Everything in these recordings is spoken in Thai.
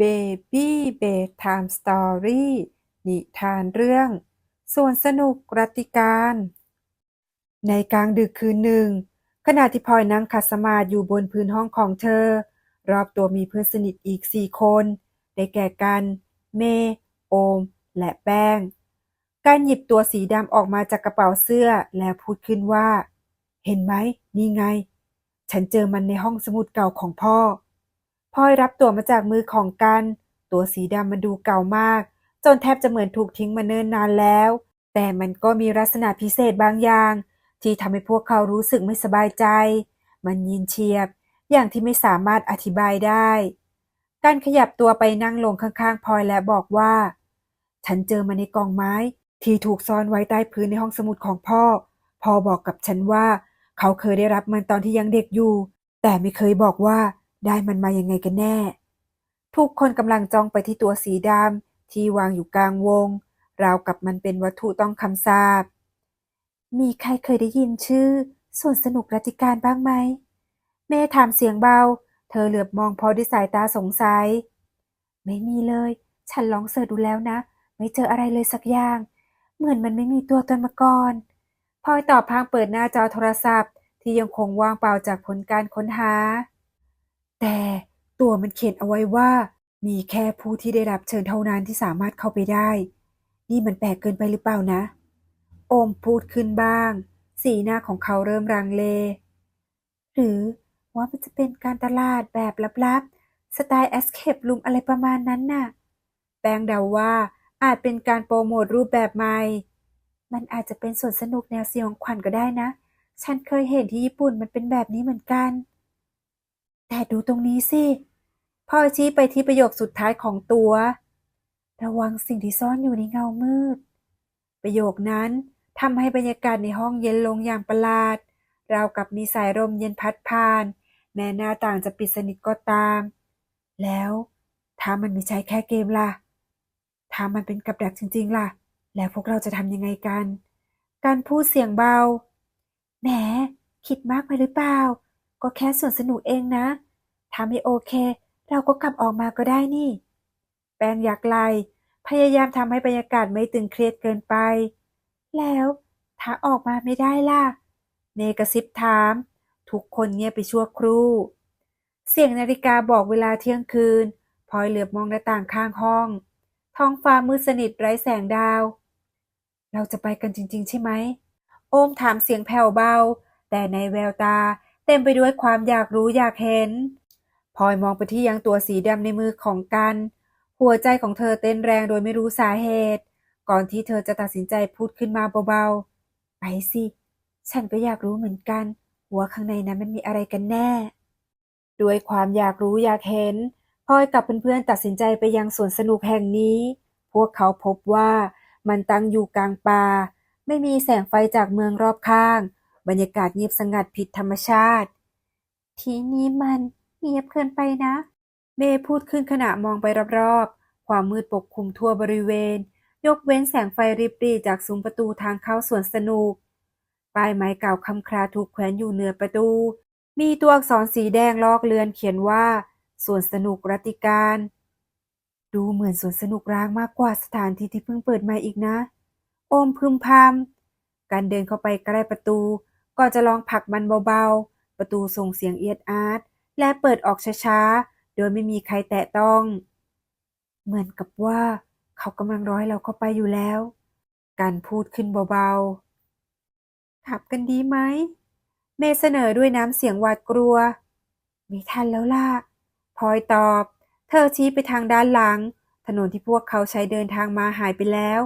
Baby Bedtime Story นิทานเรื่อง ส่วนสนุกรัติการ ในกลางดึกคืนหนึ่ง ขณะที่พลอยนั่งขัดสมาธิอยู่บนพื้นห้องของเธอ รอบตัวมีเพื่อนสนิทอีกสี่คน ได้แก่กัน เม โอม และแป้ง การหยิบตัวสีดำออกมาจากกระเป๋าเสื้อแล้วพูดขึ้นว่า เห็นไหม นี่ไง ฉันเจอมันในห้องสมุดเก่าของพ่อ พลอยรับตัวมาจากมือของกัน ตัวสีดำมันดูเก่ามาก จนแทบจะเหมือนถูกทิ้งมาเนิ่นนานแล้ว แต่มันก็มีลักษณะพิเศษบางอย่าง ที่ทำให้พวกเขารู้สึกไม่สบายใจ มันยินเชียบ อย่างที่ไม่สามารถอธิบายได้ การขยับตัวไปนั่งลงข้างๆพลอยและบอกว่า ฉันเจอมันในกองไม้ ที่ถูกซ่อนไว้ใต้พื้นในห้องสมุดของพ่อ พ่อบอกกับฉันว่า เขาเคยได้รับมันตอนที่ยังเด็กอยู่ แต่ไม่เคยบอกว่า ได้มันมายังไงกันแน่ ทุกคนกำลังจ้องไปที่ตัวสีดำที่วางอยู่กลางวง ราวกับมันเป็นวัตถุต้องคำสาปมีใครเคยได้ยินชื่อส่วนสนุกรัติการบ้างไหมแม่ถามเสียงเบา เธอเหลือบมองพอด้วยสายตาสงสัย ไม่มีเลย ฉันลองเสิร์ชดูแล้วนะ ไม่เจออะไรเลยสักอย่าง เหมือนมันไม่มีตัวตนมาก่อนพลอยตอบพางเปิดหน้าจอโทรศัพท์ ที่ยังคงว่างเปล่าจากผลการค้นหา แต่ตัวมันเขียนเอาไว้ว่า มีแค่ผู้ที่ได้รับเชิญเท่านั้นที่สามารถเข้าไปได้ นี่มันแปลกเกินไปหรือเปล่านะ โอมพูดขึ้นบ้าง สีหน้าของเขาเริ่มรังเล หรือว่ามันจะเป็นการตลาดแบบลับๆ สไตล์ Escape Room อะไรประมาณนั้นน่ะ แปงเดาว่าอาจเป็นการโปรโมทรูปแบบใหม่ มันอาจจะเป็นส่วนสนุกแนวสยองขวัญก็ได้นะ ฉันเคยเห็นที่ญี่ปุ่นมันเป็นแบบนี้เหมือนกัน แต่ดูตรงนี้สิ พ่อชี้ไปที่ประโยคสุดท้ายของตัว ระวังสิ่งที่ซ่อนอยู่ในเงามืด ประโยคนั้นทำให้บรรยากาศในห้องเย็นลงอย่างประหลาด ราวกับมีสายลมเย็นพัดผ่าน แม้หน้าต่างจะปิดสนิทก็ตาม แล้วถ้ามันไม่ใช่แค่เกมล่ะ ถ้ามันเป็นกับดักจริง ๆ ล่ะ แล้วพวกเราจะทำยังไงกัน การพูดเสียงเบา แหม คิดมากไปหรือเปล่า ก็แค่ส่วนสนุกเองนะ ถ้าไม่โอเค เราก็กลับออกมาก็ได้นี่ แปงอยากไลพยายามทำให้บรรยากาศไม่ตึงเครียดเกินไป แล้วถ้าออกมาไม่ได้ล่ะเมกระซิบถาม ทุกคนเงียบไปชั่วครู่ เสียงนาฬิกาบอกเวลาเที่ยงคืน พลอยเหลือบมองหน้าต่างข้างห้อง ท้องฟ้ามืดสนิทไร้แสงดาว เราจะไปกันจริง ๆ ใช่ไหม โอมถามเสียงแผ่วเบา แต่ในแววตา เต็มไปด้วยความอยากรู้อยากเห็นพลอยมองไปที่ยังตัวสีดำในมือของกัน หัวใจของเธอเต้นแรงโดยไม่รู้สาเหตุ ก่อนที่เธอจะตัดสินใจพูดขึ้นมาเบาๆ ไปสิ ฉันก็อยากรู้เหมือนกันว่าข้างในนั้นมันมีอะไรกันแน่ ด้วยความอยากรู้อยากเห็นพลอยกับเพื่อนๆตัดสินใจไปยังสวนสนุกแห่งนี้ พวกเขาพบว่ามันตั้งอยู่กลางป่า ไม่มีแสงไฟจากเมืองรอบข้าง บรรยากาศเงียบสงัดผิดธรรมชาติ ทีนี้มันเงียบเกินไปนะ เมย์พูดขึ้นขณะมองไปรอบๆ ความมืดปกคลุมทั่วบริเวณ ยกเว้นแสงไฟริบรีจากซุ้มประตูทางเข้าสวนสนุกป้ายไม้เก่าคำคลาถูกแขวนอยู่เหนือประตู มีตัวอักษรสีแดงลอกเลือนเขียนว่าสวนสนุกรัตติการ ดูเหมือนสวนสนุกร้างมากกว่าสถานที่ที่เพิ่งเปิดใหม่อีกนะ โอมพึมพำการเดินเข้าไปใกล้ประตู ก็จะลองผลักมันเบาๆ ประตูส่งเสียงเอียดอาร์ตและเปิดออกช้าๆ โดยไม่มีใครแตะต้อง เหมือนกับว่าเขากำลังร้อให้เราเข้าไปอยู่แล้ว การพูดขึ้นเบาๆขับกันดีไหม เมย์เสนอด้วยน้ำเสียงหวาดกลัว ไม่ทันแล้วล่ะพลอยตอบ เธอชี้ไปทางด้านหลัง ถนนที่พวกเขาใช้เดินทางมาหายไปแล้ว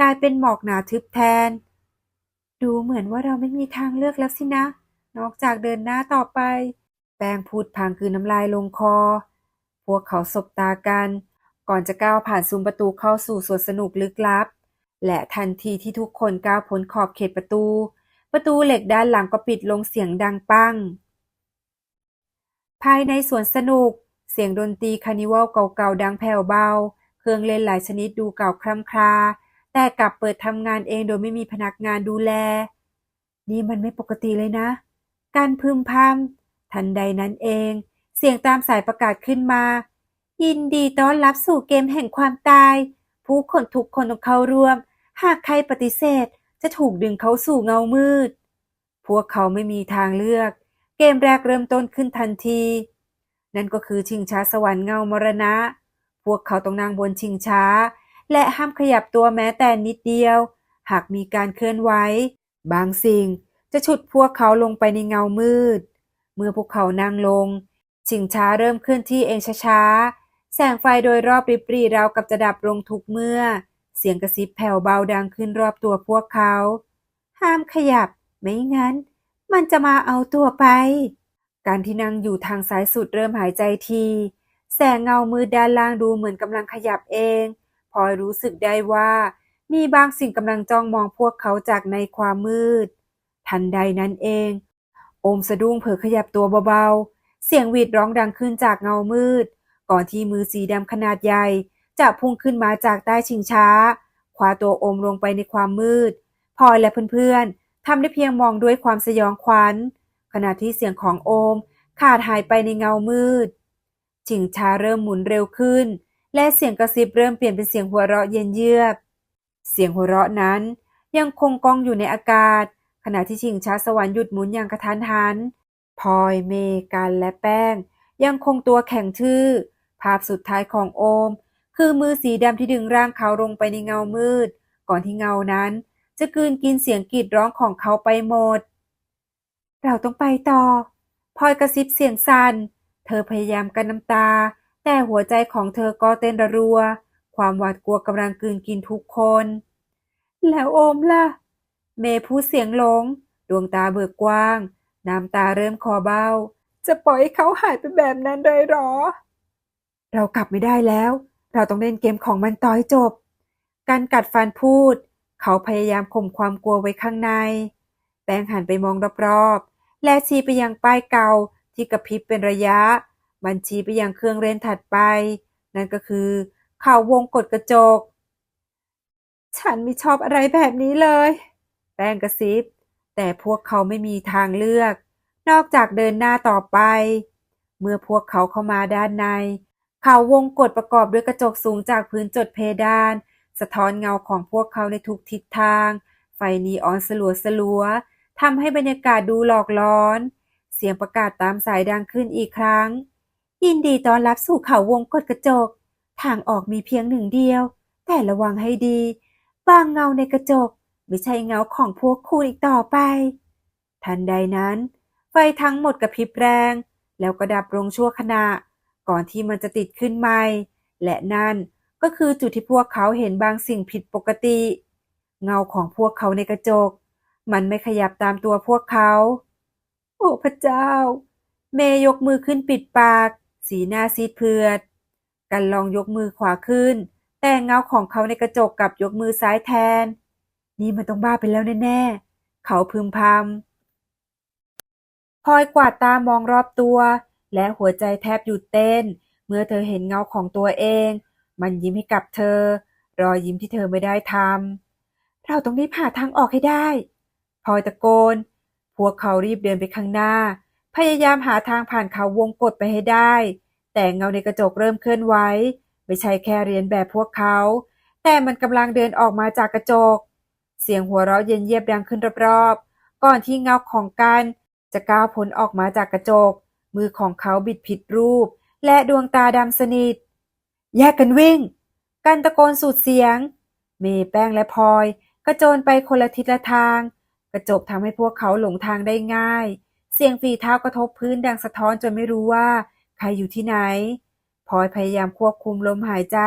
กลายเป็นหมอกหนาทึบแทน ดูเหมือนว่าเราไม่มีทางเลือกแล้วสินะ นอกจากเดินหน้าต่อไป แป้งพูดพางคือน้ำลายลงคอ พวกเขาสบตากัน ก่อนจะก้าวผ่านซุ้มประตูเข้าสู่สวนสนุกลึกลับ และทันทีที่ทุกคนก้าวพ้นขอบเขตประตู ประตูเหล็กด้านหลังก็ปิดลงเสียงดังปัง ภายในสวนสนุก เสียงดนตรีคานิวัลเก่าๆดังแผ่วเบา เครื่องเล่นหลายชนิดดูเก่าคร่ำคลา แต่กลับเปิดทำงานเองโดยไม่มีพนักงานดูแล นี่มันไม่ปกติเลยนะ การพึมพำทันใดนั้นเอง เสียงตามสายประกาศขึ้นมา ยินดีต้อนรับสู่เกมแห่งความตาย ผู้คนทุกคนต้องเข้าร่วม หากใครปฏิเสธ จะถูกดึงเขาสู่เงามืด พวกเขาไม่มีทางเลือก เกมแรกเริ่มต้นขึ้นทันที นั่นก็คือชิงช้าสวรรค์เงามรณะ พวกเขาต้องนั่งบนชิงช้า และห้ามขยับตัวแม้แต่นิดเดียว หากมีการเคลื่อนไหวบางสิ่งจะฉุดพวกเขาลงไปในเงามืด เมื่อพวกเขานั่งลง ชิงช้าเริ่มเคลื่อนที่เองช้าๆ แสงไฟโดยรอบริบรีราวกับจะดับลงทุกเมื่อ เสียงกระซิบแผ่วเบาดังขึ้นรอบตัวพวกเขา ห้ามขยับ ไม่งั้น มันจะมาเอาตัวไป การที่นั่งอยู่ทางซ้ายสุดเริ่มหายใจที แสงเงามืดด้านล่างดูเหมือนกำลังขยับเอง พลอยรู้สึกได้ว่า มีบางสิ่งกำลังจ้องมองพวกเขาจากในความมืด ทันใดนั้นเอง โอมสะดุ้งเผลอขยับตัวเบาๆ เสียงหวีดร้องดังขึ้นจากเงามืด ก่อนที่มือสีดำขนาดใหญ่ จะพุ่งขึ้นมาจากใต้ชิงช้าคว้าตัวโอมลงไปในความมืดพลอยและเพื่อนๆทำได้เพียงมองด้วยความสยองขวัญ ขณะที่เสียงของโอมขาดหายไปในเงามืด ชิงช้าเริ่มหมุนเร็วขึ้น และเสียงกระซิบเริ่มเปลี่ยนเป็นเสียงหัวเราะเย็นเยือก เสียงหัวเราะนั้นยังคงกองอยู่ในอากาศ ขณะที่ชิงช้าสวรรค์หยุดหมุนอย่างกระทันหันพลอยเมกันและแป้ง ยังคงตัวแข็งทื่อ ภาพสุดท้ายของโอม คือมือสีดำที่ดึงร่างเขาลงไปในเงามืด ก่อนที่เงานั้น จะกืนกินเสียงกรีดร้องของเขาไปหมด เราต้องไปต่อพลอยกระซิบเสียงสัน่น เธอพยายามกันน้ำตา แต่หัวใจของเธอก็เต้นระรัว ความหวาดกลัวกำลังกลืนกินทุกคน แล้วโอมล่ะ เมย์พูดเสียงลง ดวงตาเบิกกว้าง น้ำตาเริ่มคอเบ้า จะปล่อยให้เขาหายไปแบบนั้นเลยหรอ เรากลับไม่ได้แล้ว เราต้องเล่นเกมของมันต่อให้จบ การกัดฟันพูด เขาพยายามข่มความกลัวไว้ข้างใน แปงหันไปมองรอบๆ และชี้ไปยังป้ายเก่าที่กระพริบเป็นระยะ มันชี้ไปยังเครื่องเล่นถัดไป นั่นก็คือ เข่าวงกดกระจก ฉันไม่ชอบอะไรแบบนี้เลย แป้งกระซิบ แต่พวกเขาไม่มีทางเลือก นอกจากเดินหน้าต่อไป เมื่อพวกเขาเข้ามาด้านใน เข่าวงกดประกอบด้วยกระจกสูงจากพื้นจดเพดาน สะท้อนเงาของพวกเขาในทุกทิศทาง ไฟนีออนสลัวสลัวทำให้บรรยากาศดูหลอกล้อน เสียงประกาศตามสายดังขึ้นอีกครั้ง ยินดีต้อนรับสู่เขาวงกดกระจก ทางออกมีเพียงหนึ่งเดียว แต่ระวังให้ดี บางเงาในกระจก ไม่ใช่เงาของพวกคุณอีกต่อไป ทันใดนั้น ไฟทั้งหมดกระพริบแรง แล้วก็ดับลงชั่วขณะ ก่อนที่มันจะติดขึ้นใหม่ และนั่นก็คือจุดที่พวกเขาเห็นบางสิ่งผิดปกติ เงาของพวกเขาในกระจก มันไม่ขยับตามตัวพวกเขา โอ้พระเจ้า เมย์ยกมือขึ้นปิดปาก สีหน้าซีดเผือด กันลองยกมือขวาขึ้น แต่เงาของเขาในกระจกกลับยกมือซ้ายแทน นี่มันต้องบ้าไปแล้วแน่ๆ เขาพึมพำพลอยกวาดตามองรอบตัว และหัวใจแทบหยุดเต้น เมื่อเธอเห็นเงาของตัวเอง มันยิ้มให้กับเธอ รอยยิ้มที่เธอไม่ได้ทำเราต้องรีบหาทางออกให้ได้พลอยตะโกน พวกเขารีบเดินไปข้างหน้า พยายามหาทางผ่านเขาวงกฏไปให้ได้ แต่เงาในกระจกเริ่มเคลื่อนไหวไม่ใช่แค่เรียนแบบพวกเขา แต่มันกำลังเดินออกมาจากกระจก เสียงหัวเราะเย็นเยียบดังขึ้นรอบๆ ก่อนที่เงาของกันจะก้าวพ้นออกมาจากกระจก มือของเขาบิดผิดรูป และดวงตาดำสนิท แยกกันวิ่ง กันตะโกนสุดเสียง เมย์แป้งและพลอย กระโจนไปคนละทิศละทาง กระจกทำให้พวกเขาหลงทางได้ง่าย เสียงฝีเท้ากระทบพื้นดังสะท้อนจนไม่รู้ว่า ใครอยู่ที่ไหนพลอยพยายามควบคุมลมหายใจ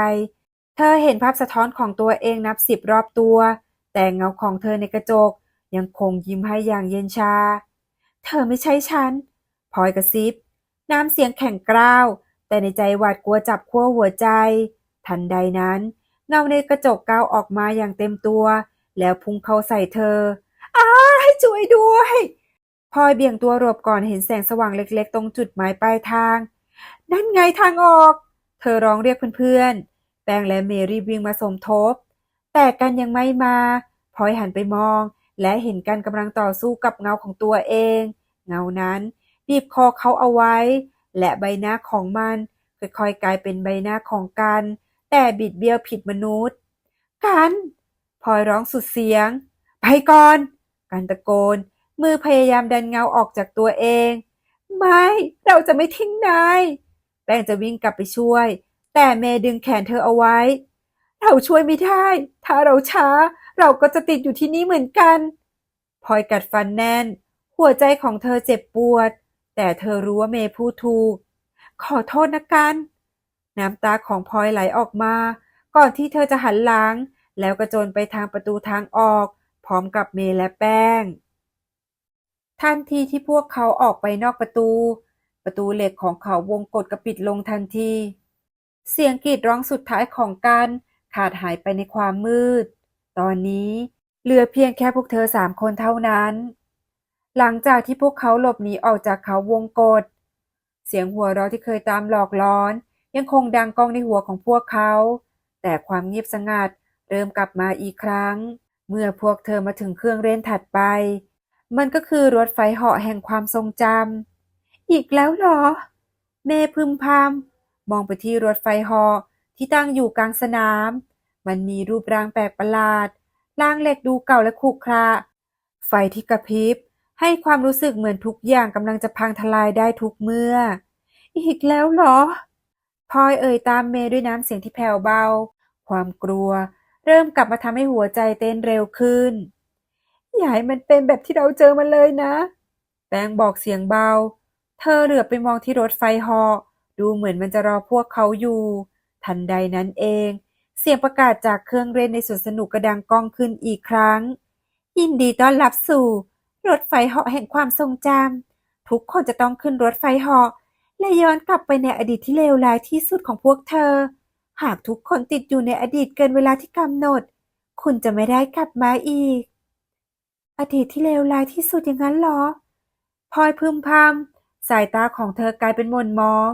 เธอเห็นภาพสะท้อนของตัวเองนับสิบรอบตัว แต่เงาของเธอในกระจก ยังคงยิ้มให้อย่างเย็นชา เธอไม่ใช่ฉันพลอยกระซิบ น้ำเสียงแข็งกร้าว แต่ในใจหวาดกลัวจับขั้วหัวใจ ทันใดนั้น เงาในกระจกก้าวออกมาอย่างเต็มตัว แล้วพุ่งเข้าใส่เธออ้าให้ช่วยด้วย ลอยเบี่ยงตัวหลบก่อนเห็นแสงสว่างเล็กๆ ตรงจุดหมายปลายทาง นั่นไงทางออก เธอร้องเรียกเพื่อนๆ แปงและเมรีบวิ่งมาสมทบ แต่กันยังไม่มาพลอยหันไปมอง และเห็นกันกำลังต่อสู้กับเงาของตัวเอง เงานั้นบีบคอเขาเอาไว้ และใบหน้าของมันค่อยๆกลายเป็นใบหน้าของกัน แต่บิดเบี้ยวผิดมนุษย์ กันพลอยร้องสุดเสียง ไปก่อน กันตะโกน มือพยายามดันเงาออกจากตัวเอง ไม่ เราจะไม่ทิ้งนาย แป้งจะวิ่งกลับไปช่วย แต่เมย์ดึงแขนเธอเอาไว้ เราช่วยไม่ได้ ถ้าเราช้า เราก็จะติดอยู่ที่นี่เหมือนกันพลอยกัดฟันแน่น หัวใจของเธอเจ็บปวด แต่เธอรู้ว่าเมย์พูดถูก ขอโทษนะกัน น้ำตาของพลอยไหลออกมา ก่อนที่เธอจะหันหลัง แล้วกระโจนไปทางประตูทางออก พร้อมกับเมย์และแป้ง ทันทีที่พวกเขาออกไปนอกประตู ประตูเหล็กของเขาวงกดกระปิดลงทันที เสียงกรีดร้องสุดท้ายของกันขาดหายไปในความมืด ตอนนี้เหลือเพียงแค่พวกเธอสามคนเท่านั้น หลังจากที่พวกเขาหลบหนีออกจากเขาวงกฏเสียงหัวเราะที่เคยตามหลอกล้อน ยังคงดังก้องในหัวของพวกเขา แต่ความเงียบสงัดเริ่มกลับมาอีกครั้ง เมื่อพวกเธอมาถึงเครื่องเล่นถัดไป มันก็คือรถไฟเหาะแห่งความทรงจำอีกแล้วเหรอ เมย์พึมพำมองไปที่รถไฟเหาะที่ตั้งอยู่กลางสนาม มันมีรูปร่างแปลกประหลาดร่างเหล็กดูเก่าและขรุขระไฟที่กระพริบ ให้ความรู้สึกเหมือนทุกอย่างกำลังจะพังทลายได้ทุกเมื่อ อีกแล้วเหรอพลอยเอ่ยตามเมย์ด้วยน้ำเสียงที่แผ่วเบา ความกลัว เริ่มกลับมาทำให้หัวใจเต้นเร็วขึ้น อย่าให้มันเป็นแบบที่เราเจอมันเลยนะ แป้งบอกเสียงเบา เธอเหลือบไปมองที่รถไฟเหาะดูเหมือนมันจะรอพวกเขาอยู่ ทันใดนั้นเอง เสียงประกาศจากเครื่องเล่นในสวนสนุกกระดังก้องขึ้นอีกครั้ง ยินดีต้อนรับสู่ รถไฟเหาะแห่งความทรงจำทุกคนจะต้องขึ้นรถไฟเหาะและย้อนกลับไปในอดีตที่เลวร้ายที่สุดของพวกเธอ หากทุกคนติดอยู่ในอดีตเกินเวลาที่กำหนด คุณจะไม่ได้กลับมาอีก อดีตที่เลวร้ายที่สุดอย่างนั้นเหรอพลอยพึมพำสายตาของเธอกลายเป็นหม่นมอง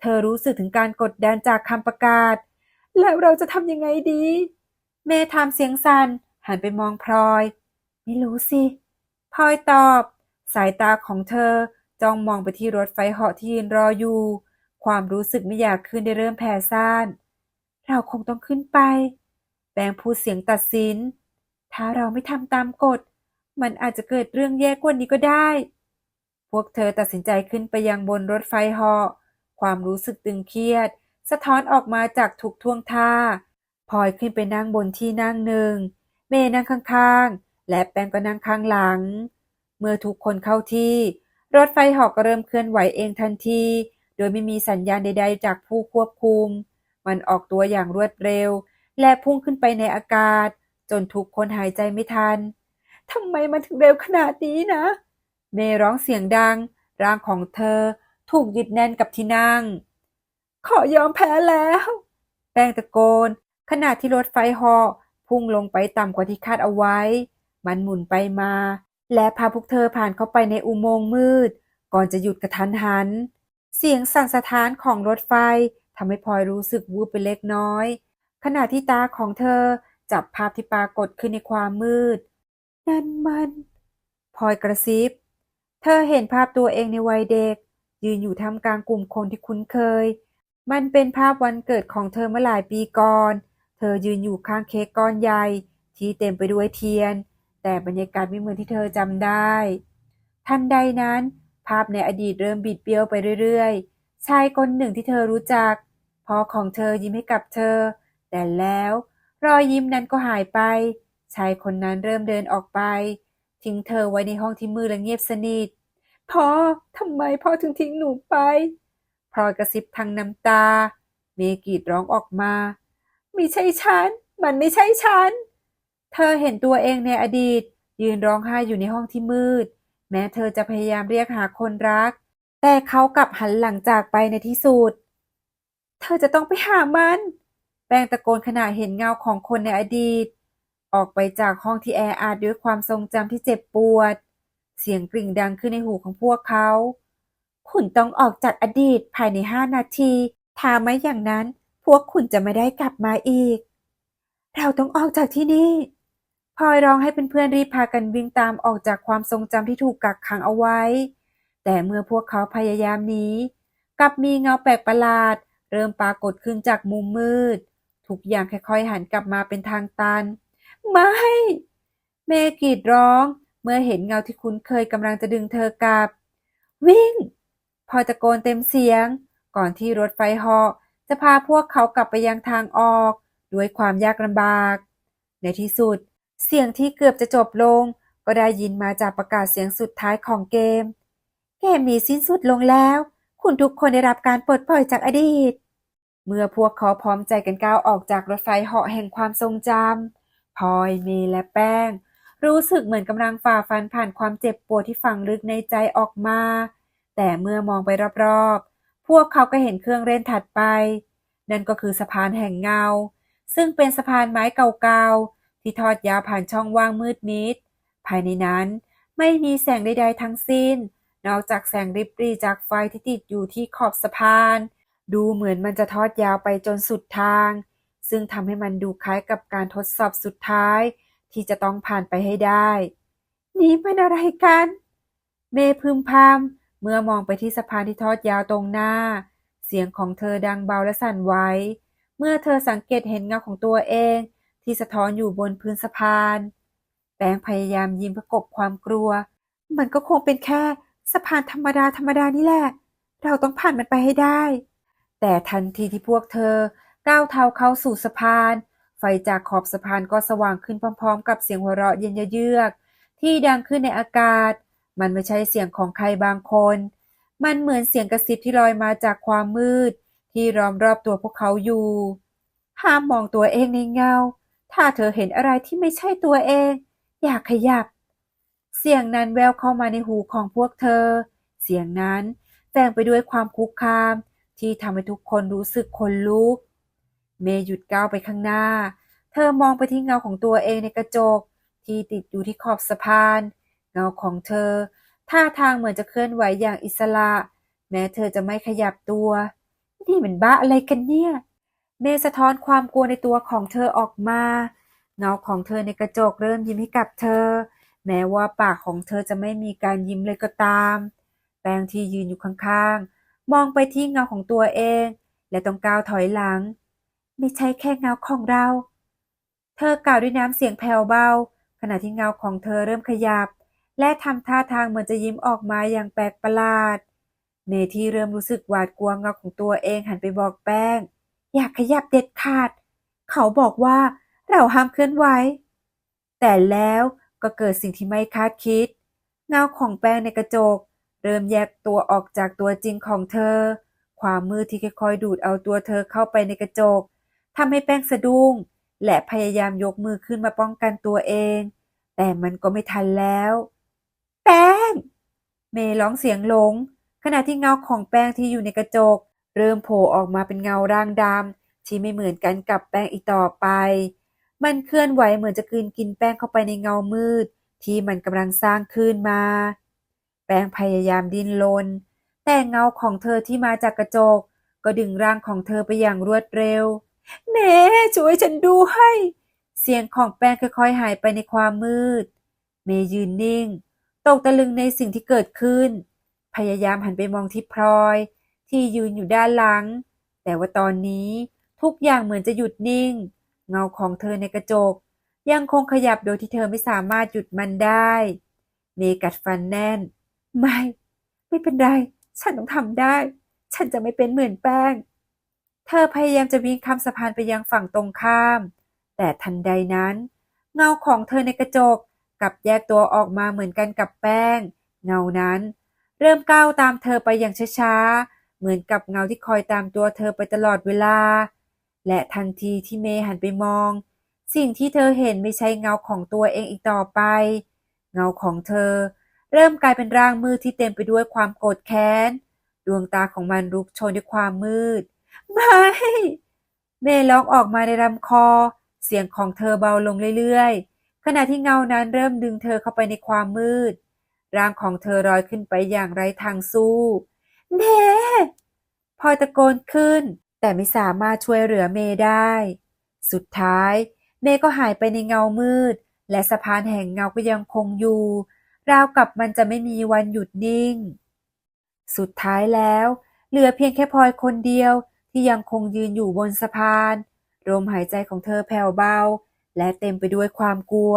เธอรู้สึกถึงการกดดันจากคำประกาศ แล้วเราจะทำยังไงดี เมย์ถามเสียงสัน่นหันไปมองพลอย ไม่รู้สิพลอยตอบ สายตาของเธอจ้องมองไปที่รถไฟเหาะที่ยืนรออยู่ ความรู้สึกไม่อยากขึ้นได้เริ่มแผ่ซ่าน เราคงต้องขึ้นไป แบงพูดเสียงตัดสิน ถ้าเราไม่ทำตามกฎ มันอาจจะเกิดเรื่องแย่กว่านี้ก็ได้ พวกเธอตัดสินใจขึ้นไปยังบนรถไฟหาะความรู้สึกตึงเครียด สะท้อนออกมาจากทุกท่วงท่าพลอยขึ้นไปนั่งบนที่นั่งหนึ่ง เมย์นั่งข้างๆ และแป้งก็นั่งข้างหลัง เมื่อทุกคนเข้าที่ รถไฟหาะก็เริ่มเคลื่อนไหวเองทันที โดยไม่มีสัญญาณใดๆ จากผู้ควบคุม มันออกตัวอย่างรวดเร็ว และพุ่งขึ้นไปในอากาศ จนทุกคนหายใจไม่ทัน ทำไมมันถึงเร็วขนาดนี้นะ เมย์ร้องเสียงดัง ร่างของเธอถูกยึดแน่นกับที่นั่ง ขอยอมแพ้แล้ว แป้งตะโกน ขณะที่รถไฟหาะพุ่งลงไปต่ำกว่าที่คาดเอาไว้ มันหมุนไปมา และพาพวกเธอผ่านเข้าไปในอุโมงค์มืด ก่อนจะหยุดกระทันหัน เสียงสั่นสะท้านของรถไฟทำให้พลอยรู้สึกวูบไปเล็กน้อย ขณะที่ตาของเธอจับภาพที่ปรากฏขึ้นในความมืด นั่นมันพลอยกระซิบ เธอเห็นภาพตัวเองในวัยเด็ก ยืนอยู่ท่ามกลางกลุ่มคนที่คุ้นเคย มันเป็นภาพวันเกิดของเธอเมื่อหลายปีก่อน เธอยืนอยู่ข้างเค้กก้อนใหญ่ ที่เต็มไปด้วยเทียน แต่บรรยากาศไม่เหมือนที่เธอจำได้ ทันใดนั้น ภาพในอดีตเริ่มบิดเบี้ยวไปเรื่อยๆ ชายคนหนึ่งที่เธอรู้จักพ่อของเธอยิ้มให้กับเธอ แต่แล้ว รอยยิ้มนั้นก็หายไป ชายคนนั้นเริ่มเดินออกไป ทิ้งเธอไว้ในห้องที่มืดและเงียบสนิทพ่อทำไมพ่อถึงทิ้งหนูไปพลอยกระซิบทางน้ำตา เมกีดร้องออกมาไม่ใช่ฉัน มันไม่ใช่ฉัน เธอเห็นตัวเองในอดีต ยืนร้องไห้อยู่ในห้องที่มืด แม้เธอจะพยายามเรียกหาคนรัก แต่เขากลับหันหลังจากไปในที่สุด เธอจะต้องไปหามัน แปงตะโกนขณะเห็นเงาของคนในอดีต ออกไปจากห้องที่แออัดด้วยความทรงจำที่เจ็บปวด เสียงกริ่งดังขึ้นในหูของพวกเขา คุณต้องออกจากอดีตภายในห้านาทีถ้าไม่อย่างนั้น พวกคุณจะไม่ได้กลับมาอีก เราต้องออกจากที่นี่พลอยร้องให้เพื่อนๆรีบพากันวิ่งตามออกจากความทรงจำที่ถูกกักขังเอาไว้ แต่เมื่อพวกเขาพยายามหนีกลับมีเงาแปลกประหลาด เริ่มปรากฏขึ้นจากมุมมืด ทุกอย่างค่อยๆหันกลับมาเป็นทางตัน ไม่ เมกรีดร้อง เมื่อเห็นเงาที่คุ้นเคยกำลังจะดึงเธอกลับ วิ่ง พอตะโกนเต็มเสียง ก่อนที่รถไฟเหาะจะพาพวกเขากลับไปยังทางออก ด้วยความยากลำบาก ในที่สุด เสียงที่เกือบจะจบลง ก็ได้ยินมาจากประกาศเสียงสุดท้ายของเกม เกมนี้สิ้นสุดลงแล้ว คุณทุกคนได้รับการปลดปล่อยจากอดีต เมื่อพวกเขาพร้อมใจกันก้าวออกจากรถไฟเหาะแห่งความทรงจำ พลอยเมย์และแป้ง รู้สึกเหมือนกำลังฝ่าฟันผ่านความเจ็บปวดที่ฝังลึกในใจออกมา แต่เมื่อมองไปรอบๆ พวกเขาก็เห็นเครื่องเล่นถัดไป นั่นก็คือสะพานแห่งเงา ซึ่งเป็นสะพานไม้เก่าๆ ที่ทอดยาวผ่านช่องว่างมืดมิด ภายในนั้นไม่มีแสงใดๆทั้งสิ้น นอกจากแสงริบรีจากไฟที่ติดอยู่ที่ขอบสะพาน ดูเหมือนมันจะทอดยาวไปจนสุดทาง ซึ่งทำให้มันดูคล้ายกับการทดสอบสุดท้าย ที่จะต้องผ่านไปให้ได้ นี่เป็นอะไรกัน เมย์พึมพำเมื่อมองไปที่สะพานที่ทอดยาวตรงหน้า เสียงของเธอดังเบาและสั่นไหวเมื่อเธอสังเกตเห็นเงาของตัวเอง ที่สะท้อนอยู่บนพื้นสะพาน แปงพยายามยิ้มเพื่อกบความกลัว มันก็คงเป็นแค่สะพานธรรมดาธรรมดานี่แหละ เราต้องผ่านมันไปให้ได้ แต่ทันทีที่พวกเธอ ก้าวเท้าเข้าสู่สะพาน ไฟจากขอบสะพานก็สว่างขึ้นพร้อมๆ กับเสียงหัวเราะเย็นเยือก ที่ดังขึ้นในอากาศ มันไม่ใช่เสียงของใครบางคน มันเหมือนเสียงกระซิบที่ลอยมาจากความมืด ที่ล้อมรอบตัวพวกเขาอยู่ ห้ามมองตัวเองในเงา ถ้าเธอเห็นอะไรที่ไม่ใช่ตัวเอง อย่าขยับ เสียงนั้นแววเข้ามาในหูของพวกเธอ เสียงนั้นแฝงไปด้วยความคุกคาม ที่ทำให้ทุกคนรู้สึกขนลุก เมย์หยุดก้าวไปข้างหน้า เธอมองไปที่เงาของตัวเองในกระจก ที่ติดอยู่ที่ขอบสะพาน เงาของเธอ ท่าทางเหมือนจะเคลื่อนไหวอย่างอิสระ แม้เธอจะไม่ขยับตัว นี่มันบ้าอะไรกันเนี่ย เมย์สะท้อนความกลัวในตัวของเธอออกมา เงาของเธอในกระจกเริ่มยิ้มให้กับเธอ แม้ว่าปากของเธอจะไม่มีการยิ้มเลยก็ตาม แป้งที่ยืนอยู่ข้างๆ มองไปที่เงาของตัวเอง และต้องก้าวถอยหลัง ไม่ใช่แค่เงาของเรา เธอกล่าวด้วยน้ำเสียงแผ่วเบา ขณะที่เงาของเธอเริ่มขยับ และทำท่าทางเหมือนจะยิ้มออกมาอย่างแปลกประหลาด เมที่เริ่มรู้สึกหวาดกลัวเงาของตัวเองหันไปบอกแป้ง อยากขยับเด็ดขาด เขาบอกว่าเราห้ามเคลื่อนไหว แต่แล้วก็เกิดสิ่งที่ไม่คาดคิด เงาของแป้งในกระจก เริ่มแยกตัวออกจากตัวจริงของเธอ ความมืดที่ค่อยๆดูดเอาตัวเธอเข้าไปในกระจก ทำให้แป้งสะดุ้ง และพยายามยกมือขึ้นมาป้องกันตัวเอง แต่มันก็ไม่ทันแล้ว แป้ง เมย์ร้องเสียงหลง ขณะที่เงาของแป้งที่อยู่ในกระจก เริ่มโผล่ออกมาเป็นเงาร่างดำที่ไม่เหมือนกันกับแป้งอีกต่อไป มันเคลื่อนไหวเหมือนจะกลืนกินแป้งเข้าไปในเงามืด ที่มันกำลังสร้างขึ้นมา แป้งพยายามดิ้นรนแต่เงาของเธอที่มาจากกระจก ก็ดึงร่างของเธอไปอย่างรวดเร็ว แม่ช่วยฉันดูให้ เสียงของแป้งค่อยๆหายไปในความมืด เมย์ยืนนิ่ง ตกตะลึงในสิ่งที่เกิดขึ้น พยายามหันไปมองที่พลอย ที่ยืนอยู่ด้านหลัง แต่ว่าตอนนี้ทุกอย่างเหมือนจะหยุดนิ่ง เงาของเธอในกระจก ยังคงขยับโดยที่เธอไม่สามารถหยุดมันได้ เมย์กัดฟันแน่น ไม่ ไม่เป็นไร ฉันต้องทำได้ ฉันจะไม่เป็นเหมือนแป้ง เธอพยายามจะวิ่งข้ามสะพานไปยังฝั่งตรงข้าม แต่ทันใดนั้น เงาของเธอในกระจกกลับแยกตัวออกมาเหมือนกันกับแป้ง เงานั้น เริ่มก้าวตามเธอไปอย่างช้าๆ เหมือนกับเงาที่คอยตามตัวเธอไปตลอดเวลา และทันทีที่เมย์หันไปมอง สิ่งที่เธอเห็นไม่ใช่เงาของตัวเองอีกต่อไป เงาของเธอ เริ่มกลายเป็นร่างมืดที่เต็มไปด้วยความโกรธแค้น ดวงตาของมันลุกโชนด้วยความมืด ไม่ เมย์ร้องออกมาในลำคอ เสียงของเธอเบาลงเรื่อยๆ ขณะที่เงานั้นเริ่มดึงเธอเข้าไปในความมืด ร่างของเธอลอยขึ้นไปอย่างไร้ทางสู้เน่พลอยตะโกนขึ้น แต่ไม่สามารถช่วยเหลือเมย์ได้ สุดท้าย เมย์ก็หายไปในเงามืด และสะพานแห่งเงาก็ยังคงอยู่ ราวกับมันจะไม่มีวันหยุดนิ่ง สุดท้ายแล้ว เหลือเพียงแค่พลอยคนเดียว ที่ยังคงยืนอยู่บนสะพานลมหายใจของเธอแผ่วเบา และเต็มไปด้วยความกลัว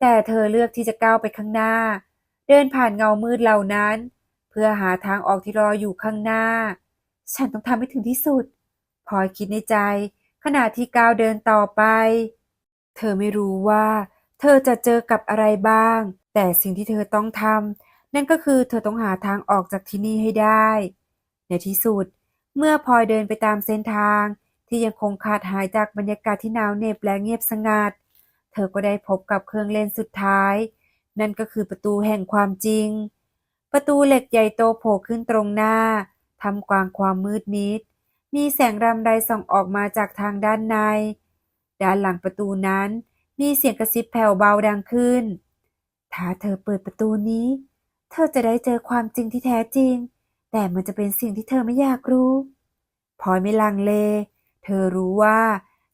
แต่เธอเลือกที่จะก้าวไปข้างหน้า เดินผ่านเงามืดเหล่านั้น เพื่อหาทางออกที่รออยู่ข้างหน้า ฉันต้องทำให้ถึงที่สุดพลอยคิดในใจ ขณะที่ก้าวเดินต่อไป เธอไม่รู้ว่า เธอจะเจอกับอะไรบ้าง แต่สิ่งที่เธอต้องทำนั่นก็คือเธอต้องหาทางออกจากที่นี่ให้ได้ ในที่สุด เมื่อพลอยเดินไปตามเส้นทาง ที่ยังคงขาดหายจากบรรยากาศที่หนาวเหน็บและเงียบสงัด เธอก็ได้พบกับเครื่องเล่นสุดท้าย นั่นก็คือประตูแห่งความจริง ประตูเหล็กใหญ่โตโผล่ขึ้นตรงหน้าทำกลางความมืดมิด มีแสงรำไรส่องออกมาจากทางด้านใน ด้านหลังประตูนั้นมีเสียงกระซิบแผ่วเบาดังขึ้น ถ้าเธอเปิดประตูนี้ เธอจะได้เจอความจริงที่แท้จริง แต่มันจะเป็นสิ่งที่เธอไม่อยากรู้พลอยไม่ลังเล เธอรู้ว่า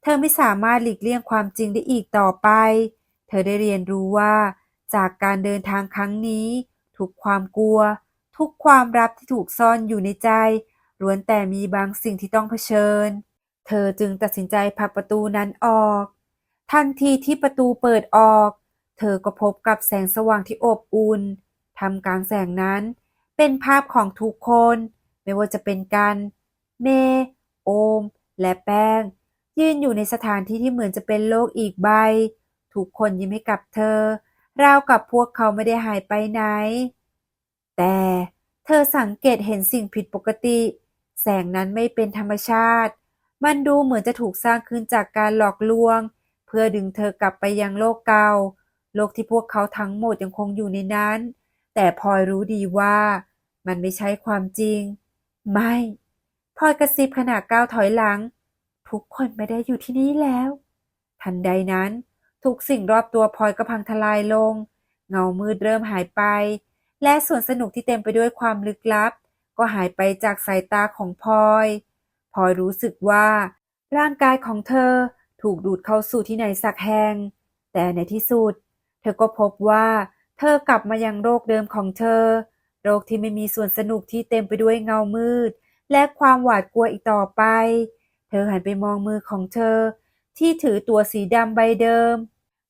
เธอไม่สามารถหลีกเลี่ยงความจริงได้อีกต่อไป เธอได้เรียนรู้ว่า จากการเดินทางครั้งนี้ ทุกความกลัว ทุกความลับที่ถูกซ่อนอยู่ในใจล้วนแต่มีบางสิ่งที่ต้องเผชิญ เธอจึงตัดสินใจผลักประตูนั้นออก ทันทีที่ประตูเปิดออก เธอก็พบกับแสงสว่างที่อบอุ่นทำกลางแสงนั้น เป็นภาพของทุกคน ไม่ว่าจะเป็นกัน เม โอม และแป้ง ยืนอยู่ในสถานที่ที่เหมือนจะเป็นโลกอีกใบ ทุกคนยิ้มให้กับเธอ ราวกับพวกเขาไม่ได้หายไปไหน แต่เธอสังเกตเห็นสิ่งผิดปกติ แสงนั้นไม่เป็นธรรมชาติ มันดูเหมือนจะถูกสร้างขึ้นจากการหลอกลวง เพื่อดึงเธอกลับไปยังโลกเก่า โลกที่พวกเขาทั้งหมดยังคงอยู่ในนั้น แต่พลอยรู้ดีว่ามันไม่ใช่ความจริง ไม่พลอยกระซิบขณะก้าวถอยหลัง ทุกคนไม่ได้อยู่ที่นี่แล้ว ทันใดนั้น ทุกสิ่งรอบตัวพลอยก็พังทลายลง เงามืดเริ่มหายไป และส่วนสนุกที่เต็มไปด้วยความลึกลับ ก็หายไปจากสายตาของพลอยพลอยรู้สึกว่า ร่างกายของเธอถูกดูดเข้าสู่ที่ไหนสักแห่งแต่ในที่สุด เธอก็พบว่า เธอกลับมายังโลกเดิมของเธอโลกที่ไม่มีส่วนสนุกที่เต็มไปด้วยเงามืด และความหวาดกลัวอีกต่อไป เธอหันไปมองมือของเธอ ที่ถือตัวสีดำใบเดิม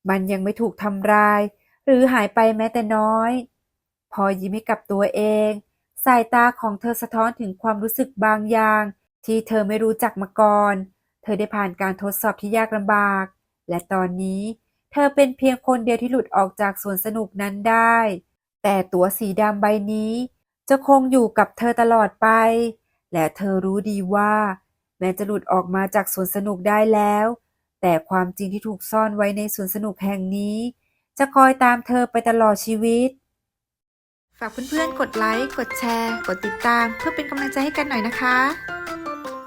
มันยังไม่ถูกทำลาย หรือหายไปแม้แต่น้อย พอยิ้มให้กับตัวเอง สายตาของเธอสะท้อนถึงความรู้สึกบางอย่าง ที่เธอไม่รู้จักมาก่อน เธอได้ผ่านการทดสอบที่ยากลำบาก และตอนนี้เธอเป็นเพียงคนเดียวที่หลุดออกจากสวนสนุกนั้นได้ แต่ตั๋วสีดำใบนี้ จะคงอยู่กับเธอตลอดไป และเธอรู้ดีว่า แม้จะหลุดออกมาจากสวนสนุกได้แล้ว แต่ความจริงที่ถูกซ่อนไว้ในสวนสนุกแห่งนี้ จะคอยตามเธอไปตลอดชีวิต ฝากเพื่อนๆ กดไลค์ กดแชร์ กดติดตาม เพื่อเป็นกำลังใจให้กันหน่อยนะคะ